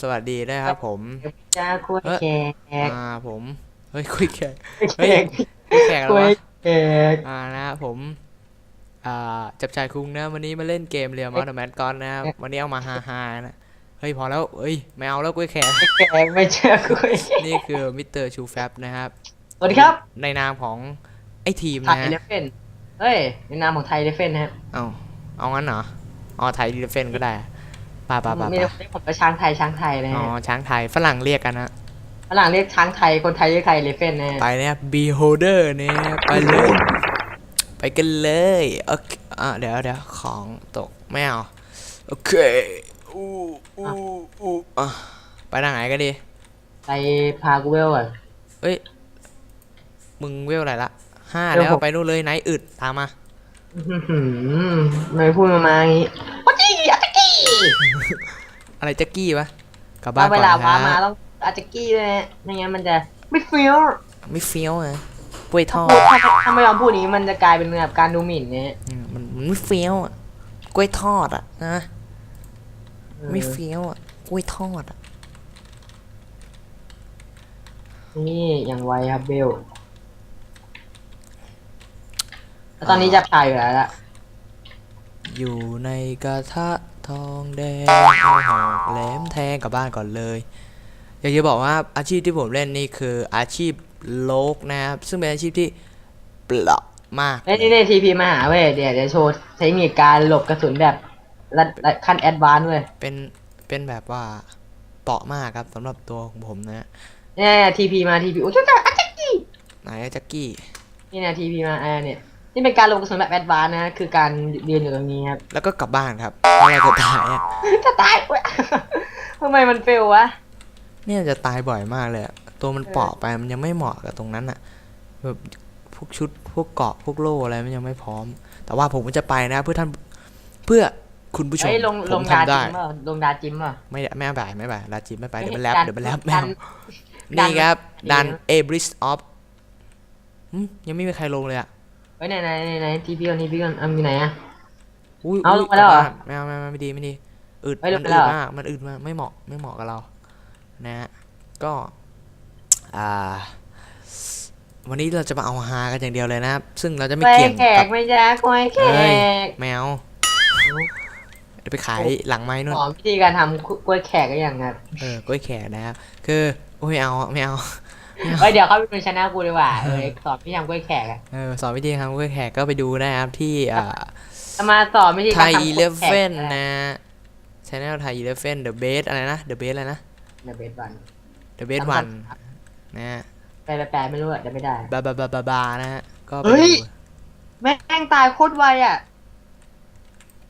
สวัสดีด้วยครับผมจ้าคุยแขกอ่าผมเฮ้ยคุยแขกแขเฮ้ยกคุยแขกแล้วคุวะยแขกอ่านะครับผมอ่าจับชายคุงนะ วันนี้มาเล่นเกมเรียลมาร์แมนกอนนะครับวันนี้เอามาฮาฮาๆนะเฮ้ยพอแล้วเอ้ยไม่เอาแล้วกุ้ยแขกแขกไม่เชื่อคุยแขกนี่คือมิสเตอร์ชูแฟบนะครับสวัสดีครับ ในนามของไอ้ทีมไทยนะเลฟเฟนเฮ้ยในนามของไทยเลฟเฟนนะครับเอาเอางั้นเหรออ๋อไทยดีเฟนก็ได้ ป่าป่าป่ามีแต่คนเรียกผมว่าช้างไทยช้างไทยนะอ๋อฮะช้างไทยฝรั่งเรียกกันนะฝรั่งเรียกช้างไทยคนไทยเรียกไทยเลฟเฟนนะฮะไปเนี่ย beholder เนี่ยไปเลยไปกันเลยโอเคอะเดี๋ยวเดี๋ยวของตกไม่เอาโอเคอู้อู้อู้อะไปทางไหนก็ดี ไปพากูเวลก่อนเอ้ยมึงเวลอะไรละห้าเวลแล้วหกไปนู่นเลยไหนอึดตามมาอื้อหือไม่พูดมามาอย่างงี้วัจี้อาจกี้ อะไรแจ็กกี้ปะกลับบ้านเอาเวก่อนลานะวามาต้องอาจกี้ด้วยนะไม่งั้นมันจะไม่เฟี้ยวไม่เฟี้ยวนะกล้วยทอดพูดถ้าถ้าไม่ยอมพูดอย่างนี้มันจะกลายเป็นแบบการดูหมิ่นเนี่ยอืมมันมันไม่เฟี้ยวอะกล้วยทอดอะนะไม่เฟี้ยวอะกล้วยทอดอะนี่อย่างไวครับเบลแล้วตอนนี้จะถ่ายอยู่แล้วล่ะอยู่ในกระทะ ทองแดงเอาหอกแหลมแทงกลับบ้านก่อนเลยอยากจะบอกว่าอาชีพที่ผมเล่นนี่คืออาชีพโลกนะครับ ซึ่งเป็นอาชีพที่เปราะมาก เอ้ยนี่นี่ทีพีมาหาเว้ยเดี๋ยวเดี๋ยวโชว์เทคนิคการหลบกระสุนแบบระระขั้นแอดวานซ์เว้ยเป็นเป็นแบบว่าเปราะมากครับสำหรับตัวของผมนะเนี่ยทีพีมาทีพีโอ้ยจ้าอาจกี้ไหนอะแจ็กกี้ นี่นะทีพีมาอ่าเนี่ย นี่เป็นการหลบกระสุนแบบแอดวานซ์นะ คือการยืนอยู่ตรงนี้ครับ แล้วก็กลับบ้านครับอะไรจะตายอะจะตายเว้ยทำไมมันเฟลวะ เนี่ยจะตายบ่อยมากเลยอะตัวมันเปราะไปมันยังไม่เหมาะกับตรงนั้นอะแบบพวกชุดพวกเกราะพวกโล่อะไรมันยังไม่พร้อม แต่ว่าผมก็จะไปนะเพื่อท่านเพื่อคุณผู้ชมเฮ้ยลงผลมงดาทำได้จิมเปล่าลงดาจิมเปล่าไม่ไม่เอาไปไม่ไปลาจิบไม่ไปเฮ้เดี๋ยยวมันแรปดันเดี๋ยวมันแรปดัไม่นเอาดันนี่ครับดัดันนเอบริสออฟยังไม่มีใครลงเลยอะเฮ้ยไหนไหนไหนไหนทีพีก่อนทีพีก่อนอะมีไหนอะอุ้ยเอายลงไปแล้วเหรอกบบ้านไม่เอาไม่เอาไม่ดีไม่ดีอึดเฮ้ยลมังนไปอึแล้ดวเหรอ มากมันอึดมากไม่เหมาะไม่เหมาะกับเรา นะฮะก็ อ่า วันนี้เราจะมาเอาฮากันอย่างเดียวเลยนะครับ ซึ่งเราจะไม่ไปเกี่ยงแขกักบไม่จ้าคอยแขเฮ้ยกแมวเดี๋ยวไปขายหลังไม้นู่น สอนวิธีการทำกล้วยแขกก็อย่างครับเออกล้วยแขกนะครับ คือโอ้ยไม่เอาไม่เอา เฮ้ยเดี๋ยวเขาไปดูชาแนลกูดีกว่าเออสอนวิธีทำกล้วยแขกอะเออสอนวิธีทำกล้วยแขกก็ไปดูนะครับที่อ่าจะมาสอนวิธีไทการยทำกอีล้วยเลฟแขกเว่นนะชแนลไทยอีเลฟเว่นเดอะเบสอะไรนะเดอะเบสอะไรนะเดี๋ยวเบสบันเดอะเบสจำวันจำนะฮะแปลแปลไม่รู้อะเดี๋ยวไม่ได้บาบาบาบาบานะฮะก็ไปเฮ้ยดูแม่งตายโคตรไวอะ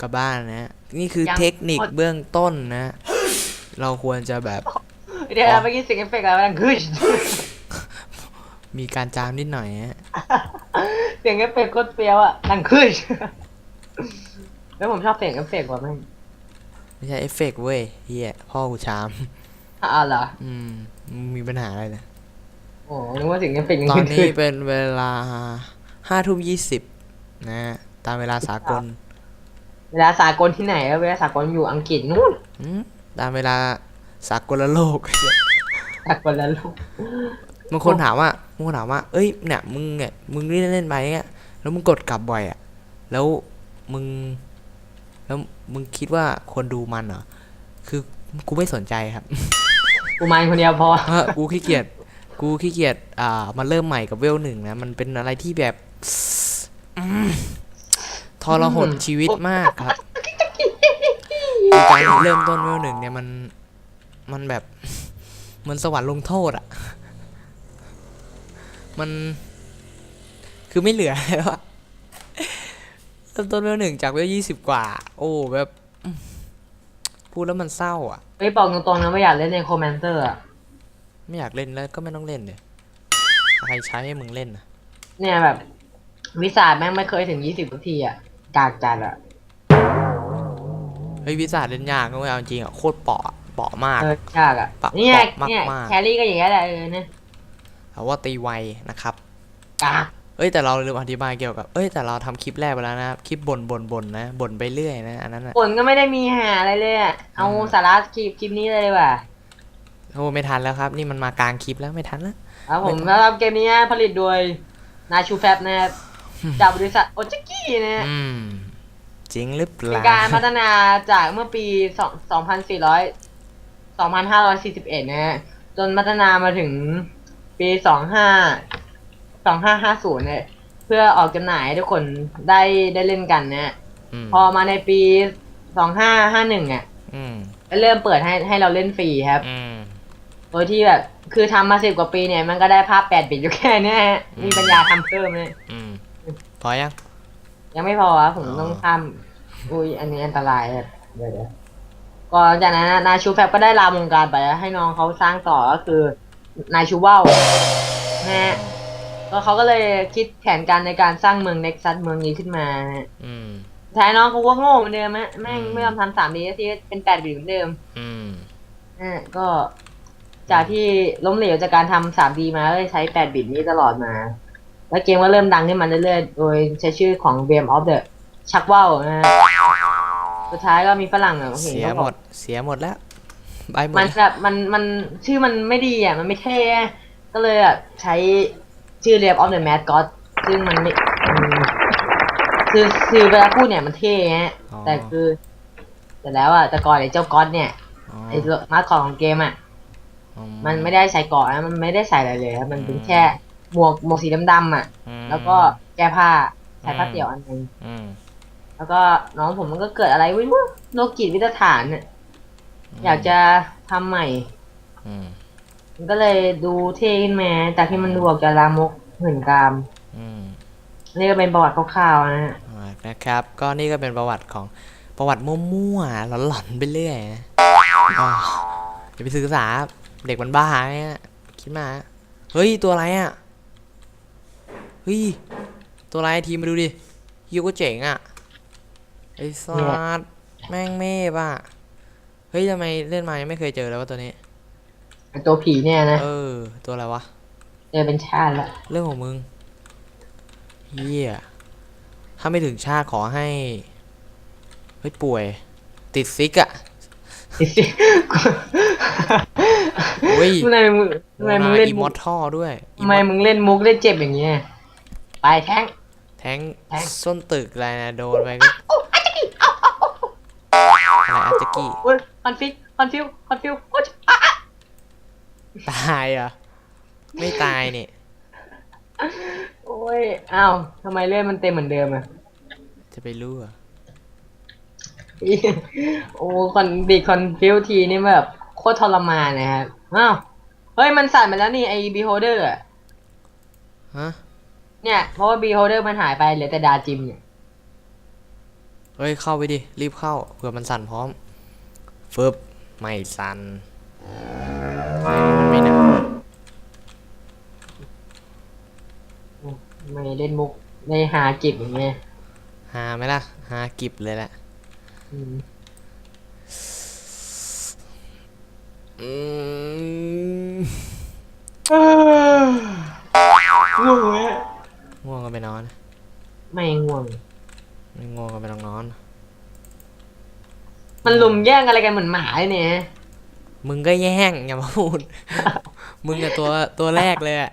กลับบ้านนะฮะนี่คือยังเทคนิคหมดเบื้องต้นนะ เราควรจะแบบ เดี๋ยวอ๋อเมื่อกี้เสียงเอฟเฟกต์อะไรมันคือ มีการจามนิดหน่อยฮะเสียงเอฟเฟกต์โคตรเปรี้ยวอะดังคือแล้วผมชอบเสียงเอฟเฟกต์กว่าแม่งไม่ใช่เอฟเฟกต์เว้ยเฮียพ่อกูชามอ่าเหรออืมมึงมีปัญหาอะไรเนี่ยโอ้นึกว่าเสียงเอฟเฟกต์ยังตอนขึ้นี้นเป็นเวลาห้าทุ่มยี่สิบนะฮะตามเวลาสากล เวลาสากลที่ไหนอะเวลาสากลอยู่อังกฤษนู่นอืมตามเวลาสากลโลกสากลแล้วลูก บางคนถามว่าบางคนถามว่า เอ้ยเนี่ยมึงเนี่ยมึงเล่นเล่นไปเนี่ยแล้วมึงกดกลับบ่อยอะ แล้วมึง แล้วมึงคิดว่าคนดูมันเหรอคือกูไม่สนใจครับ กูมาคนเดียวพอเพราะกูขี้เกียจกูขี้เกียจอ่ามาเริ่มใหม่กับเวลหนึ่งนะมันเป็นอะไรที่แบบอืมทรหดชีวิตมากครับคือการเริ่มต้นเวลหนึ่งเนี่ยมันมันแบบมันสวรรค์ลงโทษอะ มัน คือไม่เหลือแล้วอะเริ่มต้นเวลหนึ่งจากเวลยี่สิบกว่า โอ้แบบอืมพูดแล้วมันเศร้าอะ เฮ้ยบอกตรงๆนะไม่อยากเล่นในโคแมนเตอร์อะไม่อยากเล่นแล้วก็ไม่ต้องเล่นเลยใครใช้ให้มึงเล่นนะเนี่ยแบบ วิสาแม่งไม่เคยถึงยี่สิบนาทีอะกากจัดอะเฮ้ยวิสาเล่นยากนะเว้ยเอาจริงอะโคตรเปาะอะเปาะมาก เออยากอะปะเนี่ยปะเนี่ยมากๆแครี่ก็อย่างเงี้ยแหละเออเนี่ย แต่ว่าตีไวนะครับกากเอ้ยแต่เราลืมอธิบายเกี่ยวกับเอ้ยแต่เราทำคลิปแรกไปแล้วนะครับคลิปบ่นบ่นบ่นนะบ่นไปเรื่อยนะอันนั้นอะผลก็ไม่ได้มีหาอะไรเลยอะเอาอืมสาระคลิปคลิปนี้เลยดีกว่าโอ้ไม่ทันแล้วครับ นี่มันมากลางคลิปแล้วไม่ทันแล้วครับผมนะครับเกมนี้ผลิตโดยนาชูแฟบนะครับจากบริษัทโอจิกี้นะฮะอืมจริงหรือเปเป็นล่าการพัฒนาจากเมื่อปี2 2,400 2,541นะฮะจนพัฒนามาถึง ปี25 2550เนี่ย เพื่อออกจำหน่ายให้ทุกคนได้ได้เล่นกันนะฮะอืมพอมาในปี2551อะอืมก็เริ่มเปิดให้ให้เราเล่นฟรีครับ อืม โดยที่แบบ คือทำมาสิบกว่าปีเนี่ย มันก็ได้ภาพ8บิตอยู่แค่เนี้ยฮะอืม มีปัญญาทำเพิ่มเลย อืมพอยัง ยังไม่พอครับผมอ๋อ ต้องข้ามอุ้ย อันนี้อันตรายครับเดี๋ยวเดี๋ยวก่อนจากนั้นนะนายชูแฟบก็ได้ลาวงการไปแล้วให้น้องเขาสร้างต่อก็คือ นายชูว่าวนะฮะก็เขาก็เลยคิดแผนการในการสร้างเมืองเน็กซัสเมืองนี้ขึ้นมานะฮะอืม ท้ายน้องเขาก็โง่เหมือนเดิมฮะแม่งอืม ไม่ยอมทำสามดีที่เป็นแปดบิตเหมือนเดิมอืม นะฮะก็ จากที่ล้มเหลวจากการทำสามดีมาก็เลยใช้แปดบิตนี้ตลอดมา แล้วเกมก็เริ่มดังขึ้นมาเรื่อยๆ โดยใช้ชื่อของ Game of the ชักว่าวนะฮะสุดท้ายก็มีฝรั่งอะเห็นเสียเขาหบมอก ด เสียหมดแล้ว ใบหมดมันแล้วแบบมันมันชื่อมันไม่ดีอะมันไม่เท่อะก็เลยอะใช้ชื่อ Game of the Mad God ซึ่งมันไม่อืมคือคือเวลาพูดเนี่ยมันเท่ฮะอ๋อแต่คือแต่แล้วอะแต่ก่อนไอ้เจ้าก๊อตเนี่ยอ๋อไอ้มาสคอตของเกมอะอืมันไม่ได้ใส่เกราะนะมันไม่ได้ใส่อะไรเลยครับมันเป็นแค่หมวกหมวกสีดำๆอะอืมแล้วก็แก้ผ้าใส่ผ้าอืมเตี่ยวอันหนึงอืมแล้วก็น้องผมมันก็เกิดอะไรไม่รู้โรคจิตวิทยาฐานเนี่ย อยากจะทำใหม่ อืมมันก็เลยดูเท่ขึ้นมาจากที่มันดูออกจะลามกหื่นกาม อืมนี่ก็เป็นประวัติคร่าวๆนะฮะอ่านะครับ ก็นี่ก็เป็นประวัติของประวัติมั่วๆหลอนๆไปเรื่อยนะอ่าอย่าไปศึกษาเด็กมันบ้าเนี่ยคิดมา เฮ้ย ตัวอะไรอะ เฮ้ย ตัวอะไรทีมมาดูดิฮิวก็เจ๋งอะ ไอ้สัสแม่งเมฟอะเฮ้ยทำไมเล่นมายังไม่เคยเจอแล้วว่าตัวนี้ไอ้ตัวผีเนี่ยนะ เออ ตัวอะไรวะเจอเป็นชาติละ เรื่องของมึงเฮียถ้าไม่ถึงชาติขอให้เฮ้ยป่วย ติดซิกอะเฮ้ยทำไมมึงทำไมมึงเล่นอิมมุมอกร์ทัลด้วยทำไมมึงเล่นมุกได้เจ็บอย่างเงี้ย ไปแท้ง แทงแทงส้นตึกอะไรนะโดนไปก็ อะไรอาจจะกี้โอ้ยคอนฟิวคอนฟิวคอนฟิวโอ้ยอะตายเหรอะไม่ตายนี่โอ้ยอ้าวทำไมเล่นมันเต็มเหมือนเดิมอะจะไปรู้เหรอะโอ้คอนดีคอนฟิวทีนี่แบบโคตรทรมานนะครับอ้าวเฮ้ยมันสั่นไปแล้วนี่ไอ้บีโฮเดอร์อะฮะเนี่ยเพราะว่าบีโฮเดอร์มันหายไปเหลือแต่ดาจิมเนี่ยเฮ้ยเข้าไปดิรีบเข้าเผื่อมันสั่นพร้อม ฟึบไม่สั่นเฮ้ยมันไม่หนาวไม่เล่นมุกไม่หาจิบอย่างเงี้ยหาไหมล่ะ หากิบเลยแหละอืมอืมง่วงไหมง่วงก็ไปนอน ไม่ง่วง ไม่ง่วงก็ไปลองนอน มันลุมแย่งอะไรกันเหมือนหมาเลยเนี่ยมึงก็แย่งอย่ามาพูด มึงอะตัวตัวแรกเลยอะ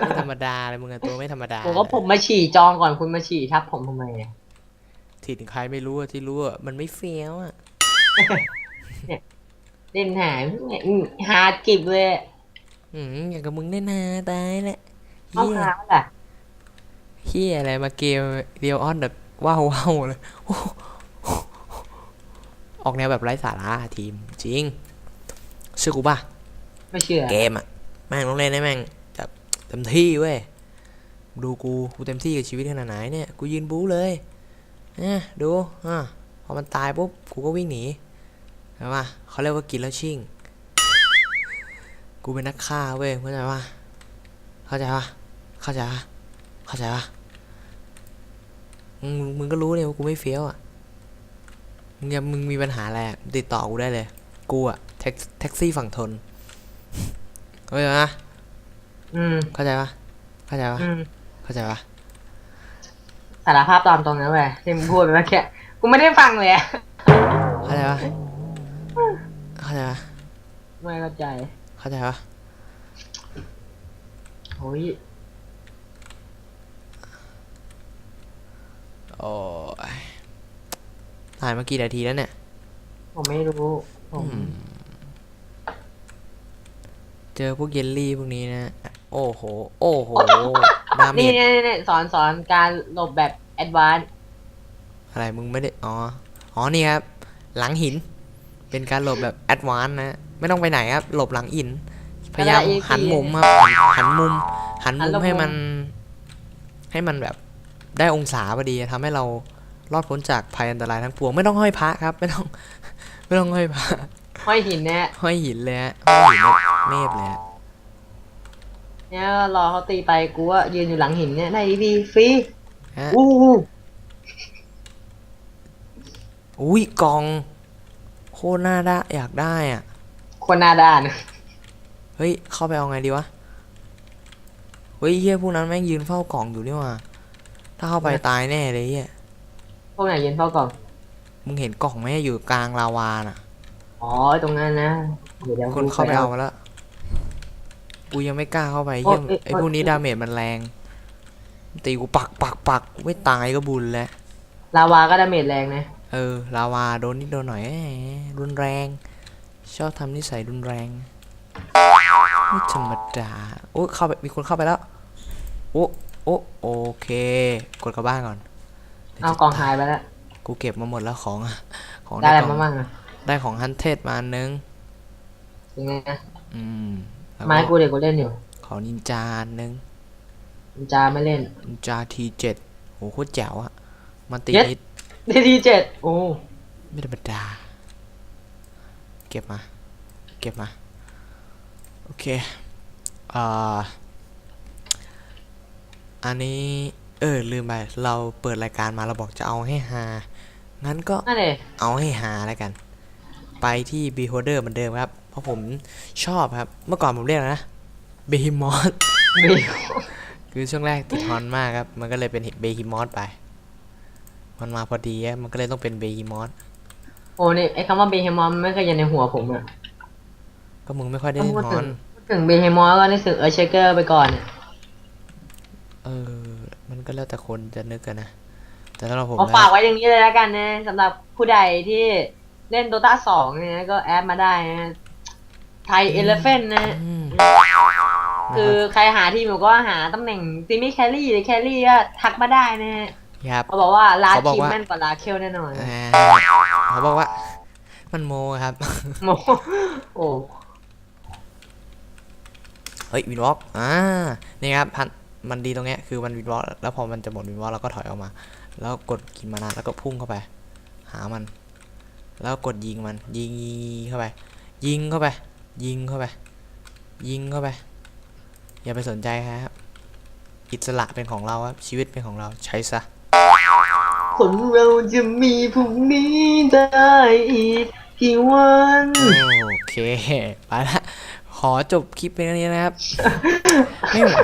ไม่ธรรมดาเลยมึงอะตัวไม่ธรรมดาผมก็ผมมาฉี่จองก่อนคุณมาฉี่ทับผมทำไมอะถิ่นใครไม่รู้อะที่รู้อะมันไม่เฟี้ยวอะเล่นหาเนี่ยอืมหาจิบเลยอืมอย่างกับมึงแน่นาตายแหละเอาเฮียหาล่ะเฮียอะไรมาเกมเดียวออนแบบว้าวว้าวเลยโอ้โห ออกแนวแบบไร้สาระอะทีมจริงเชื่อกูป่ะไม่เชื่อเกมอะแม่งต้องเล่นให้แม่งแบบเต็มที่เว้ยดูกูกูเต็มที่กับชีวิตขนาดไหนเนี่ยกูยืนบู๊เลยเนี่ยดูอะพอมันตายปุ๊บกูก็วิ่งหนีเห็นปะเขาเรียกว่ากินแล้วชิ่งกูเป็นนักฆ่าเว้ยเข้าใจปะเข้าใจปะเข้าใจปะเข้าใจปะมึงมึงก็รู้เนี่ยว่ากูไม่เฟี้ยวอะ มึงยังมึงมีปัญหาอะไรอะติดต่อกูได้เลย กูอะแท็กแท็กซี่ฝั่งทนเข้าใจปะอืม เข้าใจปะเข้าใจปะอืม เข้าใจปะสารภาพตามตรงนั้นเว้ยที่มึงพูดไปเมื่อกี้กูไม่ได้ฟังเลยอะเข้าใจปะเข้าใจปะไม่เข้าใจเข้าใจปะโอ้ยโอ้ย ถ่ายมากี่นาทีแล้วเนี่ย ผมไม่รู้ผมอืมเจอพวกเยลลี่พวกนี้นะ โอ้โห โอ้โหดาเมนี่จนี่นี่สอนสอนการหลบแบบแอดวานซ์อะไรมึงไม่ได้ อ๋อ อ๋อนี่ครับ หลังหิน เป็นการหลบแบบแอดวานซ์นะ ไม่ต้องไปไหนครับ หลบหลังหิน พยายามหันมุมครับ หันมุม หันมุมให้มัน ให้มันแบบได้องศาพอดีทำให้เรา รอดพ้นจากภัยอันตรายทั้งปวง ไม่ต้องห้อยพระครับ ไม่ต้อง ไม่ต้องห้อยพระห้อยหินเนี่ยห้อยหินเลยฮะห้อยหินแบบเมฟเลยฮะเนี่ยรอเขาตีไปกูว่ายืนอยู่หลังหินเนี่ยได้ดีดีฟรีฮะอู้หูอุ้ยกล่องโคตรน่าได้อยากได้อะคนหน้าด้านเฮ้ยเข้าไปเอาไงดีวะเฮ้ยเฮียพวกนั้นแม่งยืนเฝ้ากล่องอยู่นี่หว่าถ้าเข้าไปตายแน่เลยเฮียพ วกไหนยืนเฝ้ากล่อง มึงเห็นกล่องไหมอยู่กลางลาวาน่ะ อ๋อตรงนั้นนะเดี๋ยวเดี๋ยวคนเข้าไปเอามาแล้ว กูยังไม่กล้าเข้าไปเฮียไอ้พวกนี้ดาเมจมันแรง ตีกูปักปักปักไม่ตายก็บุญแล้ว ลาวาก็ดาเมจแรงนะ เออ ลาวาโดนนิดโดนหน่อยแหมรุนแรง ชอบทำนิสัยรุนแรงไม่ธรรมดาโอ้ยเข้าไปมีคนเข้าไปแล้ว โอ้โอ้โอเค กดกลับบ้านก่อน เอากล่องหายไปแล้วกูเก็บมาหมดแล้วของอะของได้อะไรกล่มาองมั่งอะได้ของฮันเทสมาอันนึง ยังไงนะอืมแล้วไม้กูเด็กกูเล่นอยู่ของนินจาอันนึง มันจาไม่เล่น นินจาทีเจ็ดโหโคตรแจ๋วอะมันตีเย็ด นิดดีทีเจ็ดโอ้ไม่ธรรมดา เก็บมา เก็บมา โอเคอ่าอันนี้ เออ ลืมไป เราเปิดรายการมาเราบอกจะเอาให้ฮางั้นก็นั่นเลยเอาให้หาแล้วกัน ไปที่ Beholder เหมือนเดิมครับ เพราะผมชอบครับ เมื่อก่อนผมเรียกอะไรนะ Behemoth มีคือช่วงแรกติดฮอนมากครับ มันก็เลยเป็น Behemoth ไป มันมาพอดีอะมันก็เลยต้องเป็น Behemoth โอ้นี่ไอ้คำว่าเบเฮมอมไม่เคยอยู่ในหัวผมอะก็มึงไม่ค่อยได้ถ้าเล่นพูดฮถึองนพูดถึงเบเฮมอมก็นึกถึงเออเชเกอร์ไปก่อนอะเออมัน ก็แล้วแต่คนจะนึกกันนะ แต่สำหรับผมขอนะฝากไว้อย่างนี้เลยแล้วกันนะสำหรับผู้ใดที่เล่นโดตาสองเนี่ยก็แอดมาได้นะไทยเอเลฟเฟนนะอืมคือใครหาทีมอยู่ก็หาตำแหน่งซิมิแคลรี่หรือแคลรี่ก็ทักมาได้นะฮะครับเขาบอกว่าลาเขาบอกทีมว่าแม่นกว่าลาเคลแน่นอนอ่าเขาบอกว่า มันโมครับ โมโอ้เฮ้ยวินวอล์กอ่านี่ครับพัน มันดีตรงเนี้ยคือมันวินวอล์กแล้วพอมันจะหมดวินวอล์กเราก็ถอยออกมา แล้วกดกินมานาแล้วก็พุ่งเข้าไป หามัน แล้วกดยิงมัน ยิงเข้าไป ยิงเข้าไป ยิงเข้าไป ยิงเข้าไป อย่าไปสนใจครับ อิสระเป็นของเราครับ ชีวิตเป็นของเราใช้ซะคนเราจะมีพรุ่งนี้ได้อีกกี่วันโอเค ไปละ ขอจบคลิปเป็นแค่นี้นะครับ ไม่ไหว